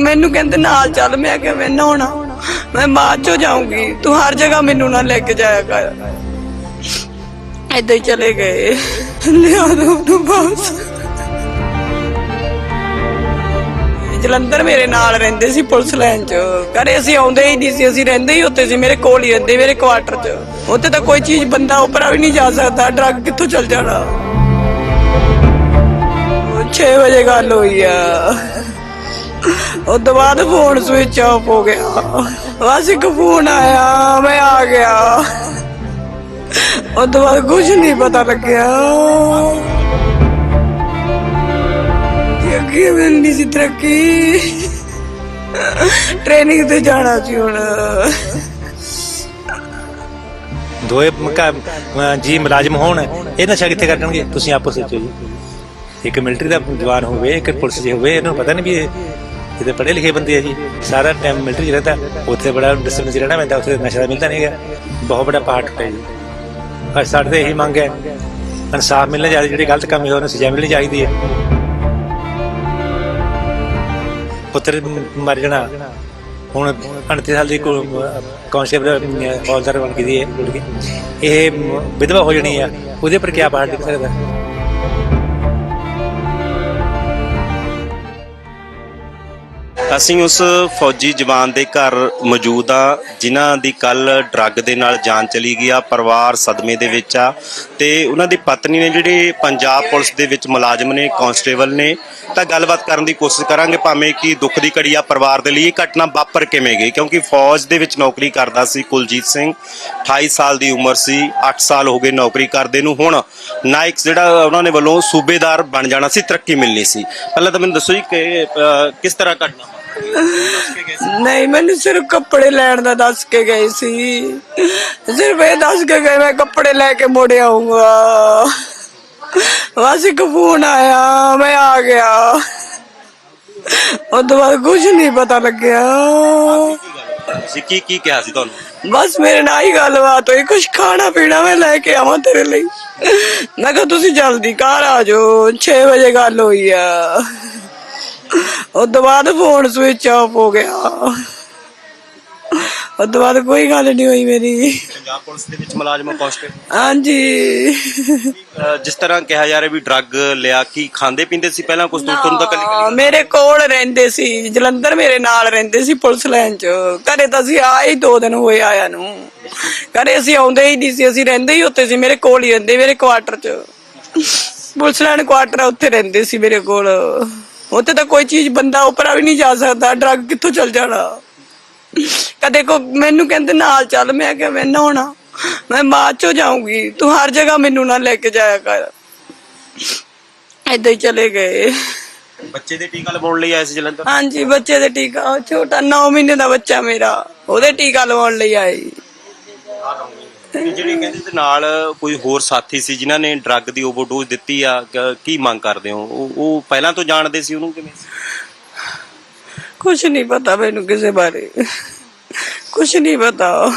ਮੈਨੂੰ ਕਹਿੰਦੇ ਨਾਲ ਚੱਲ, ਮੈਂ ਕਿਹਾ ਮੈਂ ਨਹਾਉਣਾ। ਮੈਂ ਬਾਅਦ ਚੋਂ ਜਾਊਂਗੀ। ਤੂੰ ਹਰ ਜਗ੍ਹਾ ਮੈਨੂੰ ਨਾ ਲੈ ਕੇ ਜਾਇਆ ਕਰ। ਏਦਾਂ ਹੀ ਚਲੇ ਗਏ। ਲਿਆ ਦੋ ਉਹਨੂੰ ਵਾਪਸ। ਜਲੰਧਰ ਮੇਰੇ ਨਾਲ ਰਹਿੰਦੇ ਸੀ ਪੁਲਿਸ ਲਾਈਨ 'ਚ। ਘਰੇ ਅਸੀਂ ਆਉਂਦੇ ਹੀ ਨਹੀਂ ਸੀ। ਅਸੀਂ ਰਹਿੰਦੇ ਹੀ ਉੱਤੇ ਸੀ, ਮੇਰੇ ਕੋਲ ਹੀ ਰਹਿੰਦੇ, ਮੇਰੇ ਕੁਆਟਰ 'ਚ। ਉੱਥੇ ਤਾਂ ਕੋਈ ਚੀਜ਼ ਬੰਦਾ ਉੱਪਰ ਵੀ ਨਹੀਂ ਜਾ ਸਕਦਾ। ਡਰੱਗ ਕਿੱਥੋਂ ਚੱਲ ਜਾਣਾ? 6 ਵਜੇ ਗੱਲ ਹੋਈ ਆ। ਉਸ ਤੋਂ ਬਾਅਦ ਫੋਨ ਸਵਿਚ ਆਫ ਹੋ ਗਿਆ। ਬਸ ਇੱਕ ਫੋਨ ਆਇਆ, ਮੈਂ ਆ ਗਿਆ। ਉਸ ਤੋਂ ਬਾਅਦ ਕੁਝ ਨਹੀਂ ਪਤਾ ਲੱਗਿਆ। ਕਿ ਅੱਗੇ ਸੀ ਤਰੱਕੀ। ਟ੍ਰੇਨਿੰਗ ਤੇ ਜਾਣਾ ਸੀ ਹੁਣ। ਦੋਏ ਜੀ ਮੁਲਾਜ਼ਮ ਹੋਣ, ਇਹ ਨਸ਼ਾ ਕਿੱਥੇ ਕੱਢਣਗੇ ਤੁਸੀਂ ਆਪੋ ਸੋਚੋ ਜੀ। ਇੱਕ ਮਿਲਟਰੀ ਦਾ ਜਵਾਨ ਹੋਵੇ, ਇੱਕ ਪੁਲਿਸ ਦੇ ਹੋਵੇ, ਇਹਨੂੰ ਪਤਾ ਨਹੀਂ ਵੀ ਇਹ ਪੜ੍ਹੇ ਲਿਖੇ ਬੰਦੇ ਆ ਜੀ, ਸਾਰਾ ਟਾਈਮ ਮਿਲਟਰੀ ਰਹਿੰਦਾ, ਉੱਥੇ ਬੜਾ ਡਿਸਟੈਂਸ ਰਹਿਣਾ ਪੈਂਦਾ, ਉੱਥੇ ਨਸ਼ਾ ਮਿਲਦਾ ਨਹੀਂ ਹੈਗਾ। ਬਹੁਤ ਬੜਾ ਪਾਰਟ ਟੁੱਟਿਆ ਜੀ। ਅੱਜ ਸਾਡੇ ਤੇ ਇਹੀ ਮੰਗ ਹੈ, ਇਨਸਾਫ ਮਿਲਣਾ ਚਾਹੀਦਾ, ਜਿਹੜੇ ਗਲਤ ਕੰਮ ਹੋਏ ਉਹਨਾਂ ਨੂੰ, ਸਜ਼ਾ ਮਿਲਣੀ ਚਾਹੀਦੀ ਹੈ। ਪੁੱਤਰ ਮਰ ਜਾਣਾ, ਹੁਣ 38 ਸਾਲ ਦੀ ਕਨਸਟੇਬਲ ਹੌਲਦਾਰ ਬਣ ਗਈ ਹੈ ਇਹ ਵਿਧਵਾ ਹੋ ਜਾਣੀ ਆ, ਉਹਦੇ ਪਰ ਕੀ ਬਾਹਰ ਨਿਕਲ ਸਕਦਾ? ਅਸੀਂ ਉਸ ਫੌਜੀ ਜਵਾਨ ਦੇ ਘਰ ਮੌਜੂਦ ਆ, ਜਿਨ੍ਹਾਂ ਦੀ ਕੱਲ ਡਰੱਗ ਦੇ ਨਾਲ ਜਾਨ ਚਲੀ ਗਈ ਆ, ਪਰਿਵਾਰ ਸਦਮੇ ਦੇ ਵਿੱਚ ਆ ਤੇ ਉਹਨਾਂ ਦੀ ਪਤਨੀ ਨੇ ਜਿਹੜੇ ਪੰਜਾਬ ਪੁਲਿਸ ਦੇ ਵਿੱਚ ਮੁਲਾਜ਼ਮ ਨੇ, ਕਾਂਸਟੇਬਲ ਨੇ, ਤਾਂ ਗੱਲਬਾਤ ਕਰਨ ਦੀ ਕੋਸ਼ਿਸ਼ ਕਰਾਂਗੇ ਭਾਵੇਂ ਕਿ ਦੁੱਖ ਦੀ ਘੜੀ ਆ ਪਰਿਵਾਰ ਦੇ ਲਈ ਇਹ ਘਟਨਾ ਵਾਪਰ ਕਿਵੇਂ ਗਈ, ਕਿਉਂਕਿ ਫੌਜ ਦੇ ਵਿੱਚ ਨੌਕਰੀ ਕਰਦਾ ਸੀ ਕੁਲਜੀਤ ਸਿੰਘ 28 ਸਾਲ ਦੀ ਉਮਰ ਸੀ 8 ਸਾਲ ਹੋ ਗਏ ਨੌਕਰੀ ਕਰਦੇ ਨੂੰ, ਹੁਣ ਨਾਇਕ ਜਿਹੜਾ ਉਹਨਾਂ ਨੇ ਵੱਲੋਂ ਸੂਬੇਦਾਰ ਬਣ ਜਾਣਾ ਸੀ, ਤਰੱਕੀ ਮਿਲਣੀ ਸੀ। ਪਹਿਲਾਂ ਤਾਂ ਮੈਨੂੰ ਦੱਸੋ ਜੀ ਕਿ ਕਿਸ ਤਰ੍ਹਾਂ ਘਟਨਾ ਨਹੀਂ ਮੈਨੂੰ ਸਿਰਫ ਕੱਪੜੇ ਲੈਣ ਦਾ ਦੱਸ ਕੇ ਗਏ ਸੀ। ਸਿਰਫ ਇਹ ਦੱਸ ਕੇ ਗਏ ਮੈਂ ਕੱਪੜੇ ਲੈ ਕੇ ਮੁੜ ਆਉਂਗਾ ਬਸ ਇੱਕ ਫੋਨ ਆਇਆ ਮੈਂ ਆ ਗਿਆ। ਉਸ ਤੋਂ ਬਾਅਦ ਕੁਝ ਨਹੀਂ ਪਤਾ ਲੱਗਿਆ। ਸੀ ਕੀ ਕੀ ਕਿਹਾ ਸੀ ਤੁਹਾਨੂੰ? ਬਸ ਮੇਰੇ ਨਾਲ ਹੀ ਗੱਲਬਾਤ ਹੋਈ ਕੁਝ ਖਾਣਾ ਪੀਣਾ ਮੈਂ ਲੈ ਕੇ ਆਵਾਂ ਤੇਰੇ ਲਈ। ਮੈਂ ਕਿਹਾ ਤੁਸੀਂ ਜਲਦੀ ਘਰ ਆ ਜਾਓ 6 ਵਜੇ ਗੱਲ ਹੋਈ ਆ। ਉਸ ਤੋਂ ਬਾਅਦ ਫੋਨ ਸਵਿਚ ਆਫ ਹੋ ਗਿਆ। ਉਸ ਤੋਂ ਬਾਅਦ ਕੋਈ ਗੱਲ ਨਹੀਂ ਹੋਈ ਮੇਰੀ। ਪੰਜਾਬ ਪੁਲਿਸ ਦੇ ਵਿੱਚ ਮੁਲਾਜ਼ਮ ਕਾਂਸਟੇਬਲ ਹਾਂਜੀ। ਅਹ ਜਿਸ ਤਰ੍ਹਾਂ ਕਿਹਾ ਜਾ ਰਿਹਾ ਵੀ ਡਰੱਗ ਲਿਆ ਕੀ ਖਾਂਦੇ ਪੀਂਦੇ ਸੀ? ਪਹਿਲਾਂ ਕੁਝ ਤੋਂ ਤੁਹਾਨੂੰ ਤਾਂ ਕੱਲੀ ਹਾਂ, ਮੇਰੇ ਕੋਲ ਰਹਿੰਦੇ ਸੀ। ਜਲੰਧਰ ਮੇਰੇ ਨਾਲ ਰਹਿੰਦੇ ਸੀ ਪੁਲਿਸ ਲਾਈਨ 'ਚ। ਘਰੇ ਤਾਂ ਅਸੀਂ ਆਏ ਹੀ ਦੋ ਦਿਨ ਹੋਏ ਆਇਆ ਨੂੰ। ਘਰੇ ਅਸੀਂ ਆਉਂਦੇ ਹੀ ਨਹੀਂ ਸੀ ਅਸੀਂ ਰਹਿੰਦੇ ਹੀ ਉੱਤੇ ਸੀ ਮੇਰੇ ਕੋਲ ਹੀ ਰਹਿੰਦੇ ਮੇਰੇ ਕੁਆਟਰ 'ਚ। ਪੁਲਿਸ ਲਾਈਨ ਕੁਆਟਰ ਆ, ਉੱਥੇ ਰਹਿੰਦੇ ਸੀ ਮੇਰੇ ਕੋਲ। ਉੱਥੇ ਤਾਂ ਕੋਈ ਚੀਜ਼ ਬੰਦਾ ਉੱਪਰ ਵੀ ਨਹੀਂ ਜਾ ਸਕਦਾ ਡਰੱਗ ਕਿੱਥੋਂ ਚੱਲ ਜਾਣਾ? ਕਦੇ ਕੋ ਮੈਨੂੰ ਕਹਿੰਦੇ ਨਾਲ ਚੱਲ ਮੈਂ ਕਿਹਾ ਮੈਂ ਨਹਾਉਣਾ। ਮੈਂ ਬਾਅਦ ਚੋਂ ਜਾਊਂਗੀ ਤੂੰ ਹਰ ਜਗ੍ਹਾ ਮੈਨੂੰ ਨਾ ਲੈ ਕੇ ਜਾਇਆ ਕਰ। ਏਦਾਂ ਹੀ ਚਲੇ ਗਏ। ਬੱਚੇ ਦੇ ਟੀਕਾ ਲਵਾਉਣ ਲਈ ਆਏ ਸੀ ਜਲੰਧਰ? ਹਾਂਜੀ ਬੱਚੇ ਦੇ ਟੀਕਾ ਉਹ ਛੋਟਾ 9 ਮਹੀਨੇ ਦਾ ਬੱਚਾ ਮੇਰਾ ਉਹਦੇ ਟੀਕਾ ਲਵਾਉਣ ਲਈ ਤੇ ਜਿਹੜੇ ਕਹਿੰਦੇ ਤੇ ਨਾਲ ਕੋਈ ਹੋਰ ਸਾਥੀ ਸੀ ਜਿਨ੍ਹਾਂ ਨੇ ਡਰੱਗ ਦੀ ਓਵਰਡੋਜ਼ ਦਿੱਤੀ ਆ, ਕ- ਕੀ ਮੰਗ ਕਰਦੇ ਹੋ? ਉਹ- ਉਹ ਪਹਿਲਾਂ ਤੋਂ ਜਾਣਦੇ ਸੀ ਉਹਨੂੰ ਕਿਵੇਂ ਕੁਛ ਕੁਝ ਨਹੀਂ ਪਤਾ ਮੈਨੂੰ ਕਿਸੇ ਬਾਰੇ। ਕੁਛ ਨਹੀਂ ਪਤਾ।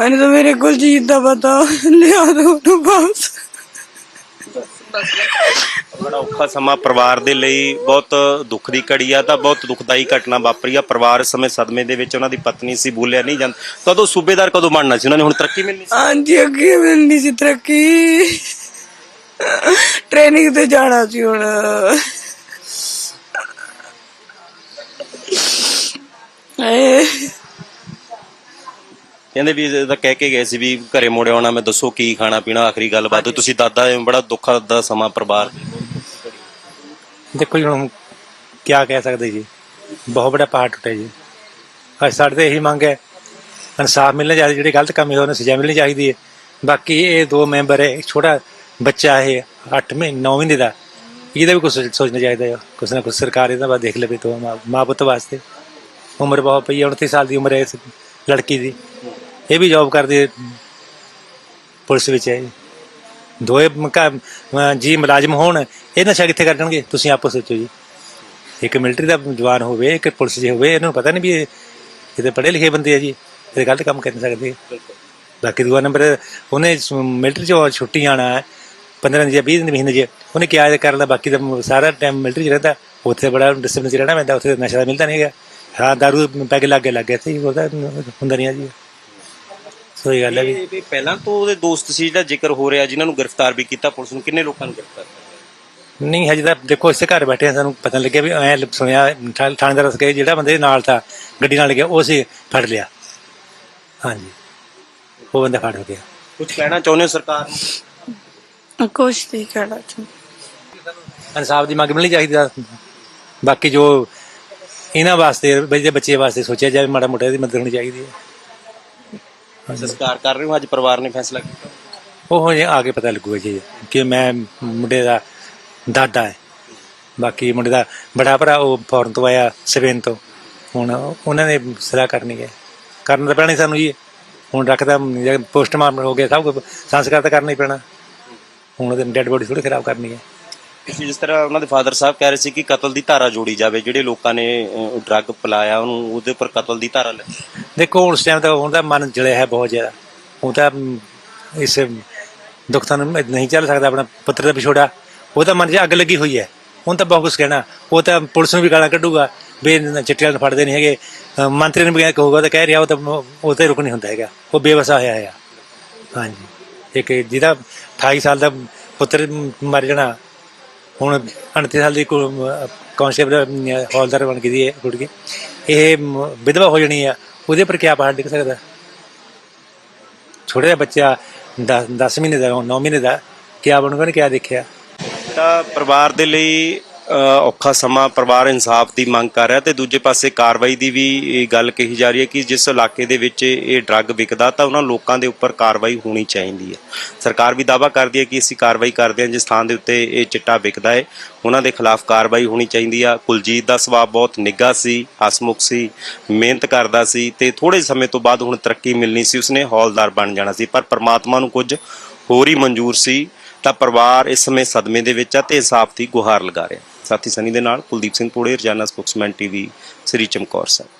ਮੈਨੂੰ ਤਾਂ ਮੇਰੇ ਕੁਲਜੀਤ ਦਾ ਪਤਾ। ਲਿਆ ਦੋ ਉਹਨੂੰ ਵਾਪਸ। ਬੜਾ ਔਖਾ ਸਮਾਂ ਪਰਿਵਾਰ ਦੇ ਲਈ ਬਹੁਤ ਦੁੱਖ ਦੀ ਘੜੀ ਆ, ਤਾਂ ਬਹੁਤ ਦੁਖਦਾਈ ਘਟਨਾ ਵਾਪਰੀ ਆ। ਪਰਿਵਾਰ ਇਸ ਸਮੇਂ ਸਦਮੇ ਦੇ ਵਿੱਚ ਉਹਨਾਂ ਦੀ ਪਤਨੀ ਸੀ, ਬੋਲਿਆ ਨਹੀਂ ਜਾਂਦਾ। ਕਦੋਂ ਸੂਬੇਦਾਰ, ਕਦੋਂ ਬਣਨਾ ਸੀ ਉਹਨਾਂ ਨੇ? ਹੁਣ ਤਰੱਕੀ ਮਿਲਣੀ ਸੀ। ਹਾਂਜੀ, ਅੱਗੇ ਮਿਲਣੀ ਸੀ ਤਰੱਕੀ। ਟ੍ਰੇਨਿੰਗ ਤੇ ਜਾਣਾ ਸੀ ਹੁਣ। ਏ ਕਹਿੰਦੇ ਵੀ ਇਹ ਤਾਂ ਕਹਿ ਕੇ ਗਏ ਸੀ ਵੀ ਘਰੇ ਮੁੜ ਆਉਣਾ ਮੈਂ ਦੱਸੋ ਕੀ ਖਾਣਾ ਪੀਣਾ ਆਖਰੀ ਗੱਲਬਾਤ ਹੋਈ। ਤੁਸੀਂ ਦਾਦਾ ਐਂ ਬੜਾ ਦੁੱਖ ਦਾ ਸਮਾਂ ਪਰਿਵਾਰ। ਦੇਖੋ ਜੀ ਹੁਣ ਕੀ ਕਹਿ ਸਕਦੇ ਜੀ? ਬਹੁਤ ਬੜਾ ਪਹਾੜ ਟੁੱਟਿਆ ਜੀ। ਅੱਜ ਸਾਡੇ ਤੇ ਇਹੀ ਮੰਗ ਹੈ ਇਨਸਾਫ ਮਿਲਣਾ ਚਾਹੀਦਾ ਜਿਹੜੇ ਗਲਤ ਕੰਮ ਹੋਏ ਉਹਨਾਂ ਸਜ਼ਾ ਮਿਲਣੀ ਚਾਹੀਦੀ ਹੈ। ਬਾਕੀ ਇਹ ਦੋ ਮੈਂਬਰ ਹੈ ਇੱਕ ਛੋਟਾ ਬੱਚਾ ਇਹ 8 ਮਹੀਨੇ 9 ਮਹੀਨੇ ਦਾ। ਇਹਦਾ ਵੀ ਕੁਝ ਸੋਚਣਾ ਚਾਹੀਦਾ ਹੈ। ਕੁਛ ਨਾ ਕੁਛ ਸਰਕਾਰ ਇਹਦਾ ਬਾਅਦ ਦੇਖ ਲਵੇ ਤੋਂ ਮਾਂ ਪੁੱਤ ਵਾਸਤੇ। ਉਮਰ ਬਹੁਤ ਪਈ ਹੈ 29 ਸਾਲ ਦੀ ਉਮਰ ਹੈ ਇਸ ਲੜਕੀ ਦੀ। ਇਹ ਵੀ ਜੌਬ ਕਰਦੀ ਪੁਲਿਸ ਵਿੱਚ। ਹੈ ਜੀ। ਦੋਏ ਜੀ ਮੁਲਾਜ਼ਮ ਹੋਣ ਇਹ ਨਸ਼ਾ ਕਿੱਥੇ ਕੱਢਣਗੇ ਤੁਸੀਂ ਆਪੋ ਸੋਚੋ ਜੀ। ਇੱਕ ਮਿਲਟਰੀ ਦਾ ਜਵਾਨ ਹੋਵੇ ਇੱਕ ਪੁਲਿਸ ਦੇ ਹੋਵੇ ਇਹਨਾਂ ਨੂੰ ਪਤਾ ਨਹੀਂ ਵੀ ਇਹ ਕਿਤੇ ਪੜ੍ਹੇ ਲਿਖੇ ਬੰਦੇ ਆ ਜੀ। ਇਹ ਗਲਤ ਕੰਮ ਕਰ ਨਹੀਂ ਸਕਦੇ ਬਾਕੀ ਦੂਆ ਨੰਬਰ ਉਹਨੇ ਮਿਲਟਰੀ ਚੋਂ ਛੁੱਟੀ ਆਣਾ ਹੈ 15 ਜਾਂ 20 ਦਿਨ ਮਹੀਨੇ ਜੇ ਉਹਨੇ ਕਿਹਾ ਕਰਦਾ ਬਾਕੀ ਦਾ ਸਾਰਾ ਟਾਈਮ ਮਿਲਟਰੀ ਚ ਰਹਿੰਦਾ। ਉੱਥੇ ਬੜਾ ਡਿਸਪਲਿਨ ਚ ਰਹਿਣਾ ਪੈਂਦਾ ਉੱਥੇ ਨਸ਼ਾ ਤਾਂ ਮਿਲਦਾ ਨਹੀਂ ਹੈਗਾ। ਹਾਂ ਦਾਰੂ ਪੈਗ ਲੱਗ ਗਿਆ ਲੱਗ ਗਿਆ ਇੱਥੇ ਉਹਦਾ ਹੁੰਦਾ ਨਹੀਂ ਆ ਜੀ। ਸੋ ਇਹ ਗੱਲ ਹੈ ਵੀ ਇਹ ਪਹਿਲਾਂ ਤੋਂ ਉਹਦੇ ਦੋਸਤ ਸੀ ਜਿਹੜਾ ਜ਼ਿਕਰ ਹੋ ਰਿਹਾ ਜਿਨ੍ਹਾਂ ਨੂੰ ਗ੍ਰਿਫਤਾਰ ਵੀ ਕੀਤਾ ਪੁਲਿਸ ਨੂੰ ਕਿੰਨੇ ਲੋਕਾਂ ਨੂੰ ਗ੍ਰਿਫਤਾਰ ਨਹੀਂ ਹਜੇ ਤਾਂ ਦੇਖੋ ਇਸੇ ਘਰ ਬੈਠੇ ਆ ਸਾਨੂੰ ਪਤਾ ਲੱਗਿਆ ਵੀ ਐ ਸੁਣਿਆ ਥਾਣੇਦਾਰ ਦੱਸ ਕੇ ਜਿਹੜਾ ਬੰਦੇ ਨਾਲ ਤਾਂ ਗੱਡੀ ਨਾਲ ਗਿਆ ਉਹ ਸੀ ਫੜ ਲਿਆ। ਹਾਂਜੀ। ਉਹ ਬੰਦਾ ਫੜ ਹੋ ਗਿਆ। ਕੁਝ ਕਹਿਣਾ ਚਾਹੁੰਦੇ ਹੋ ਸਰਕਾਰ ਨੂੰ? ਕੁਛ ਨਹੀਂ ਕਹਿਣਾ ਚਾਹੁੰਦੀ। ਇਨਸਾਫ ਦੀ ਮੰਗ ਮਿਲਣੀ ਚਾਹੀਦੀ ਆ। ਬਾਕੀ ਜੋ ਇਹਨਾਂ ਵਾਸਤੇ ਦੇ ਬੱਚੇ ਵਾਸਤੇ ਸੋਚਿਆ ਜਾਵੇ ਮਾੜਾ ਮੋਟਾ ਇਹਦੀ ਮਦਦ ਹੋਣੀ ਚਾਹੀਦੀ ਹੈ। ਸੰਸਕਾਰ ਕਰ ਰਹੇ ਹੋ? ਅੱਜ ਪਰਿਵਾਰ ਨੇ ਫੈਸਲਾ ਕੀਤਾ। ਉਹ ਜੇ ਆ ਕੇ ਪਤਾ ਲੱਗੂਗਾ ਜੀ, ਕਿ ਮੈਂ ਮੁੰਡੇ ਦਾ ਦਾਦਾ ਹੈ। ਬਾਕੀ ਮੁੰਡੇ ਦਾ ਬੜਾ ਭਰਾ ਉਹ ਫੌਰਨ ਤੋਂ ਆਇਆ ਸਪੇਨ ਤੋਂ। ਹੁਣ ਉਹਨਾਂ ਨੇ ਸਲਾਹ ਕਰਨੀ ਹੈ। ਕਰਨ ਤਾਂ ਪੈਣਾ ਸਾਨੂੰ ਜੀ। ਹੁਣ ਰੱਖਦਾ ਪੋਸਟਮਾਰਟਮ ਹੋ ਗਿਆ, ਸਭ ਕੁਝ ਸੰਸਕਾਰ ਤਾਂ ਕਰਨਾ ਹੀ ਪੈਣਾ। ਹੁਣ ਉਹਦੇ ਡੈੱਡ ਬੋਡੀ ਥੋੜੀ ਖਰਾਬ ਕਰਨੀ ਹੈ। ਤੁਸੀਂ ਜਿਸ ਤਰ੍ਹਾਂ ਉਹਨਾਂ ਦੇ ਫਾਦਰ ਸਾਹਿਬ ਕਹਿ ਰਹੇ ਸੀ ਕਿ ਕਤਲ ਦੀ ਧਾਰਾ ਜੋੜੀ ਜਾਵੇ, ਜਿਹੜੇ ਲੋਕਾਂ ਨੇ ਡਰੱਗ ਪਿਲਾਇਆ, ਉਹਨੂੰ, ਉਹਦੇ ਉੱਪਰ ਕਤਲ ਦੀ ਧਾਰਾ ਲੈ ਦੇਖੋ ਉਸ ਟਾਈਮ ਤਾਂ ਉਹਦਾ ਮਨ ਜਲਿਆ ਹੈ ਬਹੁਤ ਜ਼ਿਆਦਾ। ਉਹ ਤਾਂ ਇਸ ਦੁੱਖ ਤਾਂ ਨਹੀਂ ਚੱਲ ਸਕਦਾ ਆਪਣਾ ਪੁੱਤਰ ਦਾ ਵਿਛੋੜਾ ਉਹਦਾ ਮਨ 'ਚ ਅੱਗ ਲੱਗੀ ਹੋਈ ਹੈ। ਹੁਣ ਤਾਂ ਬਹੁਤ ਕੁਛ ਕਹਿਣਾ। ਉਹ ਤਾਂ ਪੁਲਿਸ ਨੂੰ ਵੀ ਗਾਲਾਂ ਕੱਢੂਗਾ ਵੀ ਇਹਨਾਂ ਚਿੱਟੀਆਂ ਨੂੰ ਫੜਦੇ ਨਹੀਂ ਹੈਗੇ। ਮੰਤਰੀ ਨੂੰ ਵੀ ਕਹੂਗਾ ਤਾਂ ਕਹਿ ਰਿਹਾ, ਉਹ ਤਾਂ ਉਹ ਤੇ ਰੁਕ ਨਹੀਂ ਹੁੰਦਾ ਹੈਗਾ। ਉਹ ਬੇਵਸਾ ਹੋਇਆ ਹੈ ਹਾਂਜੀ। ਇੱਕ ਜਿਹਦਾ 28 ਸਾਲ ਦਾ ਪੁੱਤਰ ਮਰ ਜਾਣਾ ਹੁਣ 38 ਸਾਲ ਦੀ ਕਨਸਟੇਬਲ ਹੌਲਦਾਰ ਬਣ ਗਈ ਹੈ ਕੁੜੀ ਇਹ ਵਿਧਵਾ ਹੋ ਜਾਣੀ ਆ, ਉਹਦੇ ਪਰ ਕੀ ਪਹਾੜ ਨਿਕਲ ਸਕਦਾ? ਛੋਟਾ ਜਿਹਾ ਬੱਚਾ 10 ਮਹੀਨੇ ਦਾ 9 ਮਹੀਨੇ ਦਾ ਕੀ ਬਣੂਗਾ ਨੇ ਕੀ ਦੇਖਿਆ? ਤਾਂ ਪਰਿਵਾਰ ਦੇ ਲਈ ਔਖਾ ਸਮਾਂ ਪਰਿਵਾਰ ਇਨਸਾਫ ਦੀ ਮੰਗ ਕਰ ਰਿਹਾ ਤੇ ਦੂਜੇ ਪਾਸੇ ਕਾਰਵਾਈ ਦੀ ਵੀ ਗੱਲ ਕਹੀ ਜਾ ਰਹੀ ਹੈ ਕਿ ਜਿਸ ਇਲਾਕੇ ਦੇ ਵਿੱਚ ਇਹ ਡਰੱਗ ਵਿਕਦਾ ਤਾਂ ਉਹਨਾਂ ਲੋਕਾਂ ਦੇ ਉੱਪਰ ਕਾਰਵਾਈ ਹੋਣੀ ਚਾਹੀਦੀ ਹੈ। ਸਰਕਾਰ ਵੀ ਦਾਵਾ ਕਰਦੀ ਹੈ ਕਿ ਅਸੀਂ ਕਾਰਵਾਈ ਕਰਦੇ ਹਾਂ ਜਿਸ ਥਾਂ ਦੇ ਉੱਤੇ ਇਹ ਚਿੱਟਾ ਵਿਕਦਾ ਹੈ, ਉਹਨਾਂ ਦੇ ਖਿਲਾਫ ਕਾਰਵਾਈ ਹੋਣੀ ਚਾਹੀਦੀ ਆ। ਕੁਲਜੀਤ ਦਾ ਸੁਭਾਅ ਬਹੁਤ ਨਿੱਘਾ ਸੀ, ਹਸਮੁਖ ਸੀ, ਮਿਹਨਤ ਕਰਦਾ ਸੀ ਤੇ ਥੋੜੇ ਸਮੇਂ ਤੋਂ ਬਾਅਦ ਹੁਣ ਤਰੱਕੀ ਮਿਲਣੀ ਸੀ, ਉਸਨੇ ਹੌਲਦਾਰ ਬਣ ਜਾਣਾ ਸੀ। ਪਰ ਪ੍ਰਮਾਤਮਾ ਨੂੰ ਕੁਝ ਹੋਰ ਹੀ ਮਨਜ਼ੂਰ ਸੀ। ਤਾਂ ਪਰਿਵਾਰ ਇਸ ਸਮੇਂ ਸਦਮੇ ਦੇ ਵਿੱਚ ਆ ਤੇ ਇਨਸਾਫ ਦੀ ਗੁਹਾਰ ਲਗਾ ਰਿਹਾ। ਸਾਥੀ ਸਨੀ ਦੇ ਨਾਲ ਕੁਲਦੀਪ ਸਿੰਘ ਪੋੜੇ, ਰਜਾਨਾ ਸਪੋਕਸਮੈਨ ਟੀਵੀ, ਸ੍ਰੀ ਚਮਕੌਰ ਸਾਹਿਬ।